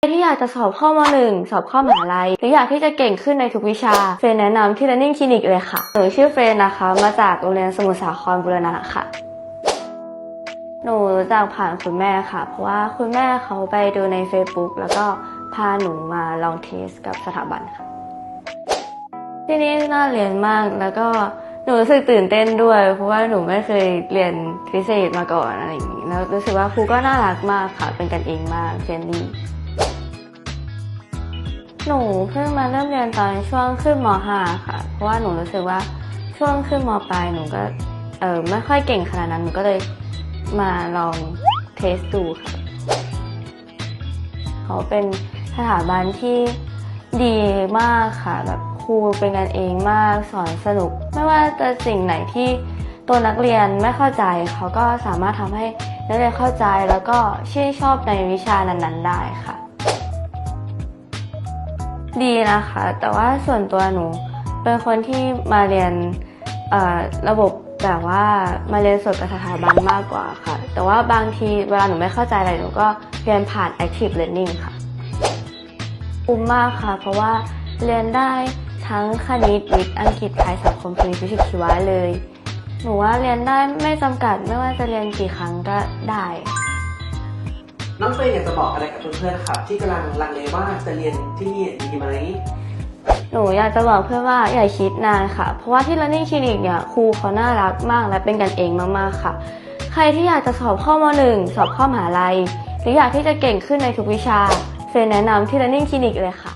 ใครที่อยากจะสอบเข้ามหนึ่งสอบเข้ามหาลัย หรืออยากที่จะเก่งขึ้นในทุกวิชา เฟรนแนะนำที่ Learning Clinic เลยค่ะ หนูชื่อเฟรนนะคะ มาจากโรงเรียนสมุทรสาครบุรณะค่ะ หนูรู้จักผ่านคุณแม่ค่ะ เพราะว่าคุณแม่เขาไปดูใน Facebook แล้วก็พาหนูมาลองเทสกับสถาบันค่ะ ที่นี่น่าเรียนมากแล้วก็หนูรู้สึกตื่นเต้นด้วย เพราะว่าหนูไม่เคยเรียนพิเศษมาก่อนอะไรอย่างนี้แล้วรู้สึกว่าครูก็น่ารักมากค่ะ เป็นกันเองมากเฟรนลี่ หนูเพิ่งมาเริ่มเรียนตอนช่วงขึ้นม .5 ค่ะ เพราะว่าหนูรู้สึกว่าช่วงขึ้นมปลายหนูก็เออไม่ค่อยเก่งขนาดนั้นหนูก็เลยมาลองเทสดูค่ะเขาเป็นสถาบันที่ดีมากค่ะแบบครูเป็นกันเองมากสอนสนุก ไม่ว่าจะสิ่งไหนที่ตัวนักเรียนไม่เข้าใจเขาก็สามารถทำให้นักเรียนเข้าใจแล้วก็ชื่นชอบในวิชานั้นๆ ได้ค่ะ ดีนะคะ แต่ว่าส่วนตัวหนูเป็นคนที่มาเรียนระบบแบบว่ามาเรียนสดกับสถาบันมากกว่าค่ะ แต่ว่าบางทีเวลาหนูไม่เข้าใจอะไรหนูก็เรียนผ่าน active learning ค่ะคุ้มมากค่ะ เพราะว่าเรียนได้ทั้งคณิตวิทย์อังกฤษไทยสังคมคณิตฟิสิกส์ชีวะเลย หนูว่าเรียนได้ไม่จำกัดไม่ว่าจะเรียนกี่ครั้งก็ได้ เฟยอยากจะบอกอะไรกับเพื่อนๆครับ ที่กำลังลังเลว่าจะเรียนที่นี่ดีไหมหนูอยากจะบอกเพื่อนว่าอย่าคิดนานค่ะ เพราะว่าที่ Learning Clinic เนี่ยครูเขาน่ารักมากและเป็นกันเองมากๆค่ะ ใครที่อยากจะสอบข้อมหนึ่งสอบข้อมหาลัย หรืออยากที่จะเก่งขึ้นในทุกวิชาเฟรนแนะนำที่ Learning Clinic เลยค่ะ